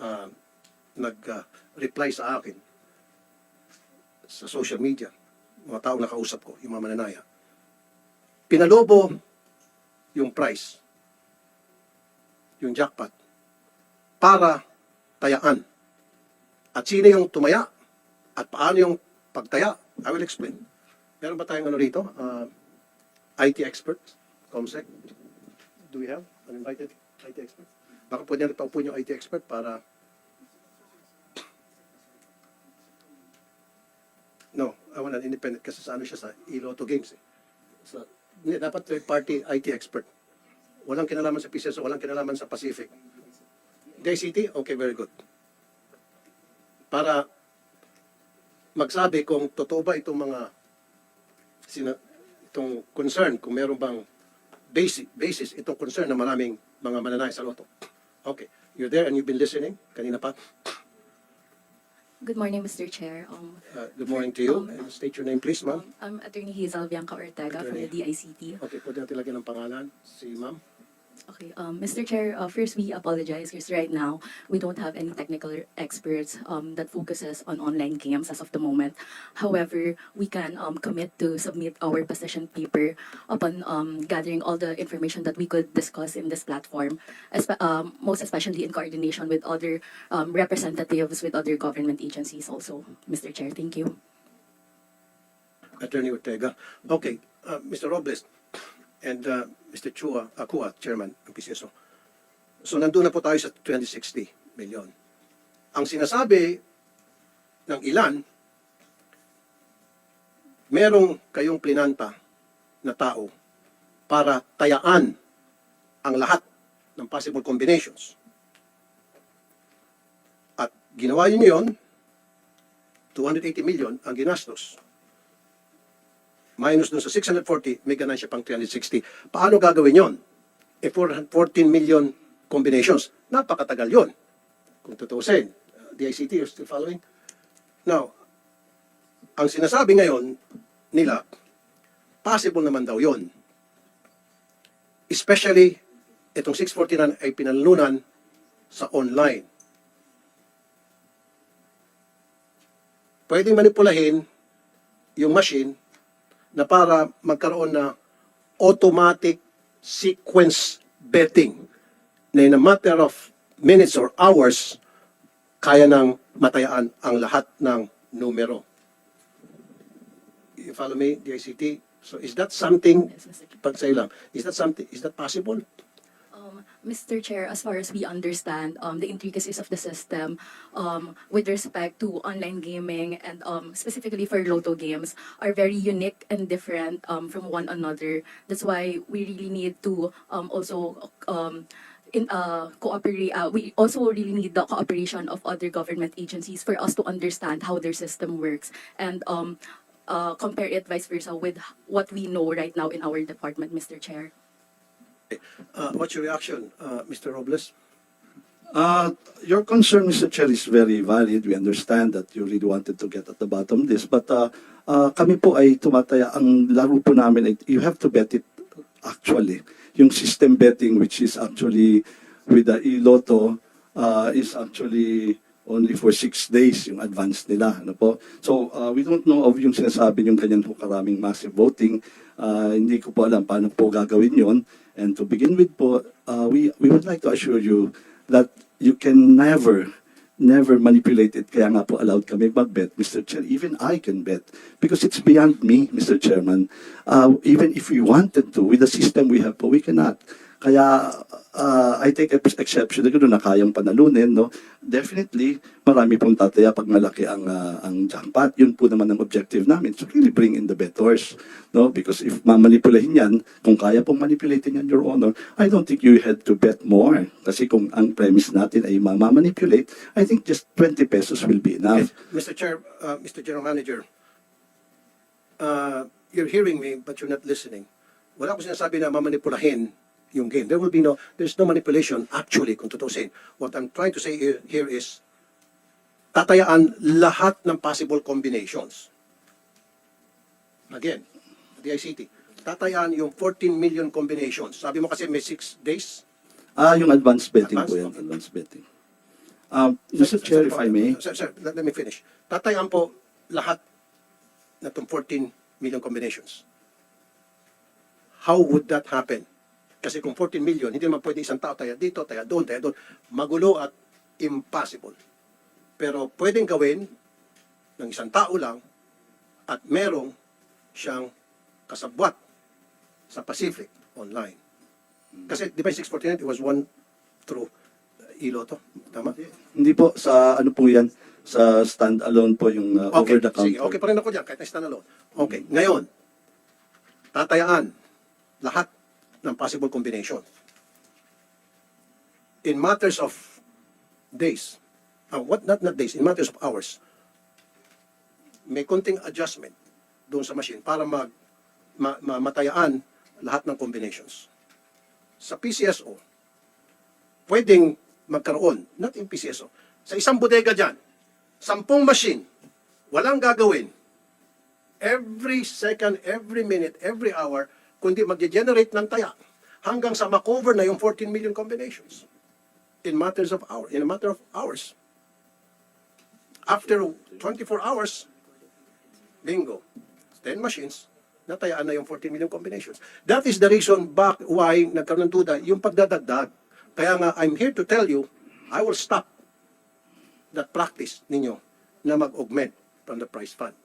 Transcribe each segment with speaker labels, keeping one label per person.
Speaker 1: uh, nag-reply sa akin sa social media, mga tao na kausap ko, yung mga mananaya. Pinalobo yung price, yung jackpot, para tayaan. At sino yung tumaya? At paano yung pagtaya? I will explain. Meron ba tayong ano rito? Uh, IT expert? Comsec? Do we have an invited IT expert? Baka pwede natin paupo yung IT expert para... No, I want an independent kasi sa ano siya sa Iloto Games eh. Sa, hindi, dapat third party IT expert. Walang kinalaman sa PCSO, walang kinalaman sa Pacific. DICT? Okay, very good. Para magsabi kung totoo ba itong mga sina, itong concern, kung meron bang basic, basis itong concern na maraming mga mananay sa loto. Okay. You're there and you've been listening kanina pa.
Speaker 2: Good morning, Mr. Chair. Um,
Speaker 1: Uh, good morning to you. And state your name, please, ma'am.
Speaker 2: um, I'm Attorney Hazel Bianca Ortega from the DICT.
Speaker 1: Okay, pwede natin lagyan ng pangalan. Si ma'am.
Speaker 2: Okay, um, Mr. Chair, uh, first we apologize because right now we don't have any technical experts um, that focuses on online games as of the moment. However, we can um, commit to submit our position paper upon um, gathering all the information that we could discuss in this platform, espe- um, most especially in coordination with other um, representatives with other government agencies also. Mr. Chair, thank you.
Speaker 1: Attorney Ortega. Okay, uh, Mr. Robles and uh, Mr. Chua, Akua, Chairman ng PCSO. So nandun na po tayo sa 2060 million. Ang sinasabi ng ilan, merong kayong plinanta na tao para tayaan ang lahat ng possible combinations. At ginawa niyo yun, 280 million ang ginastos minus dun sa 640, may ganan pang 360. Paano gagawin yon? E 414 million combinations. Napakatagal yon. Kung tutuusin. Uh, DICT, you're still following? Now, ang sinasabi ngayon nila, possible naman daw yon. Especially, itong 649 ay pinalunan sa online. Pwedeng manipulahin yung machine na para magkaroon na automatic sequence betting na in a matter of minutes or hours, kaya nang matayaan ang lahat ng numero. You follow me, DICT? So is that something, pag sa'yo lang, is that something, is that possible?
Speaker 2: Mr. Chair, as far as we understand, um, the intricacies of the system, um, with respect to online gaming and, um, specifically for Lotto games, are very unique and different, um, from one another. That's why we really need to, um, also, um, in, uh, cooperate, uh, we also really need the cooperation of other government agencies for us to understand how their system works and, um, uh, compare it vice versa with what we know right now in our department, Mr. Chair.
Speaker 1: Uh, what's your reaction, uh, Mr. Robles?
Speaker 3: Uh, your concern, Mr. Chair, is very valid. We understand that you really wanted to get at the bottom of this. But uh, uh, kami po ay tumataya. Ang laro po namin, you have to bet it actually. Yung system betting, which is actually with the e-lotto, uh, is actually only for six days yung advance nila. Ano po? So, uh, we don't know of yung sinasabi yung kanyan po karaming massive voting. Uh, hindi ko po alam paano po gagawin yon. And to begin with po, uh, we, we would like to assure you that you can never, never manipulate it. Kaya nga po allowed kami mag-bet, Mr. Chair. Even I can bet because it's beyond me, Mr. Chairman. Uh, even if we wanted to, with the system we have po, we cannot. Kaya uh, I take ex- exception gano'n na kayang panalunin, no? Definitely, marami pong tataya pag malaki ang, uh, ang jackpot. Yun po naman ang objective namin. So really bring in the bettors, no? Because if mamanipulahin yan, kung kaya pong manipulatin yan, Your Honor, I don't think you had to bet more. Kasi kung ang premise natin ay mamamanipulate, I think just 20 pesos will be enough.
Speaker 1: Mr. Chair, uh, Mr. General Manager, uh, you're hearing me but you're not listening. Wala ko sinasabi na mamanipulahin yung game. There will be no, there's no manipulation actually kung tutusin. What I'm trying to say here, is tatayaan lahat ng possible combinations. Again, the ICT. Tatayaan yung 14 million combinations. Sabi mo kasi may 6 days.
Speaker 3: Ah, yung advance betting po
Speaker 1: Advance,
Speaker 3: yan,
Speaker 1: okay.
Speaker 3: advance betting. Um, Mr. Chair, if I may,
Speaker 1: Sir, sir, let, let me finish. Tatayaan po lahat na itong 14 million combinations. How would that happen? Kasi kung 14 million, hindi naman pwede isang tao tayo dito, tayo doon, tayo doon. Magulo at impossible. Pero pwedeng gawin ng isang tao lang at merong siyang kasabwat sa Pacific online. Kasi di ba yung 649, it was one through Iloto. Tama?
Speaker 3: hindi po sa ano po yan, sa stand-alone po yung uh,
Speaker 1: Okay,
Speaker 3: over the
Speaker 1: sige,
Speaker 3: counter.
Speaker 1: okay pa rin ako dyan, kahit na standalone. Okay, ngayon, tatayaan lahat ng possible combination. In matters of days, uh, what not not days, in matters of hours, may konting adjustment doon sa machine para mag ma, ma- matayaan lahat ng combinations. Sa PCSO, pwedeng magkaroon, not in PCSO, sa isang bodega dyan, sampung machine, walang gagawin. Every second, every minute, every hour, kundi mag-generate ng taya hanggang sa makover na yung 14 million combinations in matters of hours, in a matter of hours. After 24 hours, bingo, 10 machines, natayaan na yung 14 million combinations. That is the reason back why nagkaroon ng duda yung pagdadagdag. Kaya nga, I'm here to tell you, I will stop that practice ninyo na mag-augment from the price fund.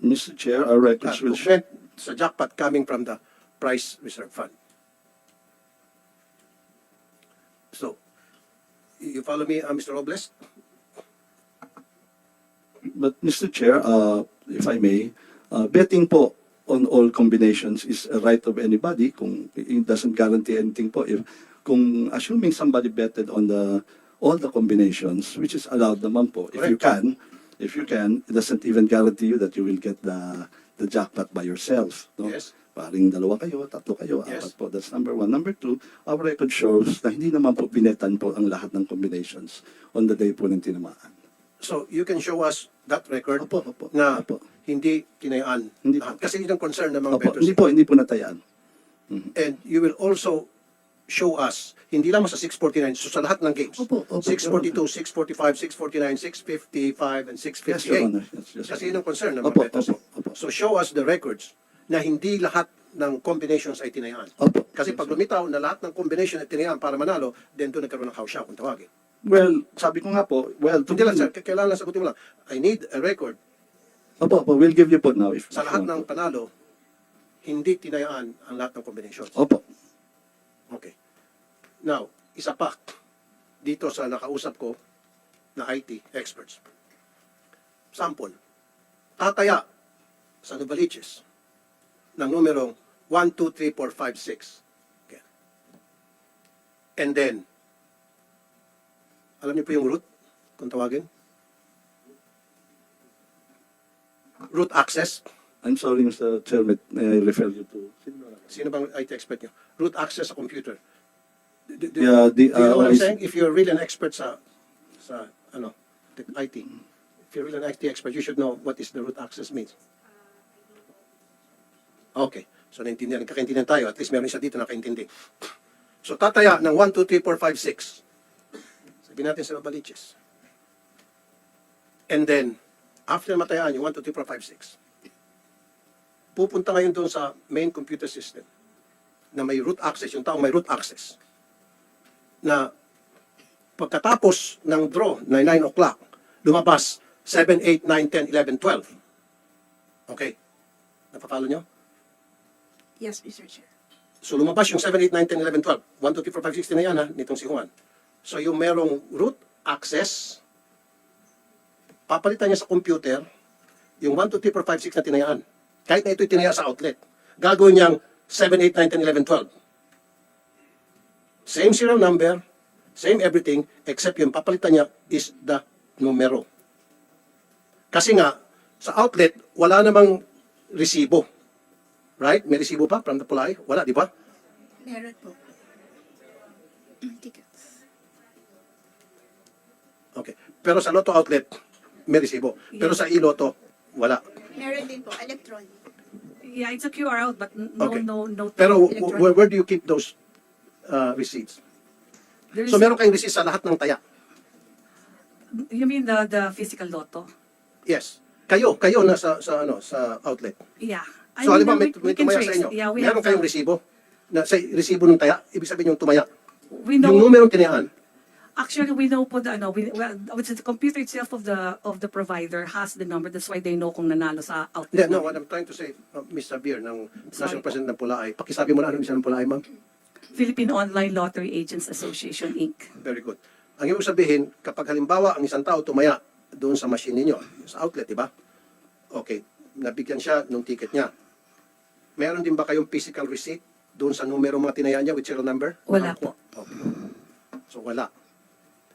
Speaker 3: Mr. Chair, our records will show.
Speaker 1: augment sa jackpot coming from the price reserve fund. So, you follow me, uh, Mr. Robles?
Speaker 3: But Mr. Chair, uh, if I may, uh, betting po on all combinations is a right of anybody. Kung it doesn't guarantee anything po. If kung assuming somebody betted on the all the combinations, which is allowed naman po, if you can, if you can, it doesn't even guarantee you that you will get the the jackpot by yourself. No?
Speaker 1: Yes.
Speaker 3: Paring dalawa kayo, tatlo kayo,
Speaker 1: Yes.
Speaker 3: apat po. That's number one. Number two, our record shows na hindi naman po binetan po ang lahat ng combinations on the day po ng tinamaan.
Speaker 1: So, you can show us that record
Speaker 3: Opo, opo,
Speaker 1: na
Speaker 3: opo.
Speaker 1: hindi tinayaan.
Speaker 3: Hindi
Speaker 1: lahat. Kasi yun ang concern ng mga
Speaker 3: Opo,
Speaker 1: bettors.
Speaker 3: hindi po, hindi po natayaan.
Speaker 1: And you will also show us, hindi lamang sa 649, so sa lahat ng games.
Speaker 3: Opo, opo,
Speaker 1: 642, 645, 649, 655, and 658.
Speaker 3: Yes, Your Honor. Yes, yes,
Speaker 1: Kasi yun ang concern ng mga
Speaker 3: Opo,
Speaker 1: bettors.
Speaker 3: opo.
Speaker 1: So show us the records na hindi lahat ng combinations ay tinayaan.
Speaker 3: Opo.
Speaker 1: Kasi pag lumitaw na lahat ng combination ay tinayaan para manalo, then doon nagkaroon ng house kung tawagin.
Speaker 3: Well, sabi ko nga po, well, to
Speaker 1: Hindi lang sir, kailangan lang sagutin mo lang. I need a record
Speaker 3: Opo, opo, we'll give you po now. If
Speaker 1: sa lahat ng panalo, hindi tinayaan ang lahat ng combinations.
Speaker 3: Opo.
Speaker 1: Okay. Now, isa pa dito sa nakausap ko na IT experts. Sample. Tataya sa Novaliches ng numerong 1, 2, 3, 4, 5, 6. Okay. And then, alam niyo po yung root, kung tawagin? Root access.
Speaker 3: I'm sorry, Mr. Chairman, may I refer you to...
Speaker 1: Sino bang IT expert niyo? Root access sa computer. Do, do-
Speaker 3: Yeah, the,
Speaker 1: do you know
Speaker 3: uh,
Speaker 1: what I'm
Speaker 3: is-
Speaker 1: saying? If you're really an expert sa, sa, ano, tech- IT, if you're really an IT expert, you should know what is the root access means. Okay. So, naintindihan, kakaintindihan tayo. At least meron isa dito nakaintindi. So, tataya ng 1, 2, 3, 4, 5, 6. Sabihin natin sa Novaliches. And then, after matayaan yung 1, 2, 3, 4, 5, 6, pupunta ngayon doon sa main computer system na may root access, yung taong may root access, na pagkatapos ng draw na 9 o'clock, lumabas 7, 8, 9, 10, 11, 12. Okay. Napapalo nyo?
Speaker 4: Yes, Mr. Chair.
Speaker 1: So lumabas yung 7, 8, 9, 10, 11, 12. 1, 2, 3, 4, 5, 6 na yan ha, nitong si Juan. So yung merong root access, papalitan niya sa computer yung 1, 2, 3, 4, 5, 6 na tinayaan. Kahit na ito'y tinaya sa outlet. Gagawin niyang 7, 8, 9, 10, 11, 12. Same serial number, same everything, except yung papalitan niya is the numero. Kasi nga, sa outlet, wala namang resibo. Right? May resibo pa from the Pulay? Wala, di ba?
Speaker 4: Meron po. Tickets.
Speaker 1: Okay. Pero sa Lotto outlet, may resibo. Pero sa iLotto, wala.
Speaker 4: Meron din po, electronic.
Speaker 5: Yeah, it's a QR out, but no,
Speaker 1: Okay.
Speaker 5: no, no.
Speaker 1: Pero w-
Speaker 4: Electronic.
Speaker 1: where, where do you keep those uh, receipts?
Speaker 5: There is-
Speaker 1: So meron kayong receipt sa lahat ng taya?
Speaker 5: You mean the, the physical lotto?
Speaker 1: Yes. Kayo, kayo na sa, sa, ano, sa outlet.
Speaker 5: Yeah. I
Speaker 1: So,
Speaker 5: mean,
Speaker 1: alam mo, may,
Speaker 5: we-
Speaker 1: may
Speaker 5: can
Speaker 1: tumaya sa
Speaker 5: trace.
Speaker 1: inyo.
Speaker 5: Yeah, we
Speaker 1: Meron
Speaker 5: have
Speaker 1: kayong resibo? Na, sa resibo ng taya? Ibig sabihin yung tumaya.
Speaker 5: We know,
Speaker 1: Yung numerong tinayaan.
Speaker 5: actually, we know po the, ano, we, well, which is the computer itself of the, of the provider has the number. That's why they know kung nanalo sa
Speaker 1: Hindi,
Speaker 5: outlet.
Speaker 1: no, what I'm trying to say, uh, Ms. Sabir, ng National
Speaker 5: Sorry po.
Speaker 1: President ng Pulaay, pakisabi mo na ano yung isa ng Pulaay, ma'am?
Speaker 5: Philippine Online Lottery Agents Association, Inc.
Speaker 1: Very good. Ang ibig sabihin, kapag halimbawa ang isang tao tumaya doon sa machine ninyo, sa outlet, di ba? Okay, nabigyan siya ng ticket niya. Meron din ba kayong physical receipt doon sa numero mga tinayaan niya with serial number?
Speaker 5: Wala po.
Speaker 1: Okay. So wala.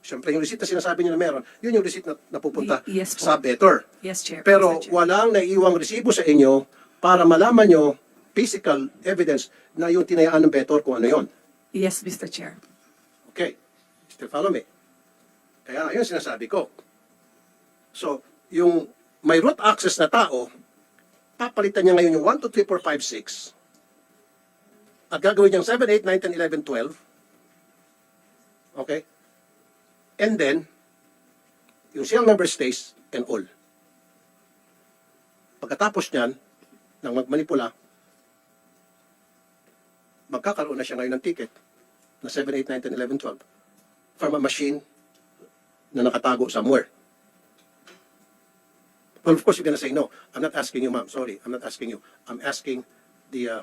Speaker 1: Siyempre, yung receipt na sinasabi niyo na meron, yun yung receipt na napupunta
Speaker 5: Y- yes po.
Speaker 1: sa better.
Speaker 5: Yes, Chair.
Speaker 1: Pero
Speaker 5: Mr. Chair.
Speaker 1: walang naiiwang resibo sa inyo para malaman nyo physical evidence na yung tinayaan ng better kung ano yon.
Speaker 5: Yes, Mr. Chair.
Speaker 1: Okay. Still follow me. Kaya yun sinasabi ko. So, yung may root access na tao, papalitan niya ngayon yung 1, 2, 3, 4, 5, 6. At gagawin niyang 7, 8, 9, 10, 11, 12. Okay? And then, yung serial number stays and all. Pagkatapos niyan, nang magmanipula, magkakaroon na siya ngayon ng ticket na 7, 8, 9, 10, 11, 12 from a machine na nakatago somewhere. Well, of course, you're gonna say, no, I'm not asking you, ma'am. Sorry, I'm not asking you. I'm asking the uh,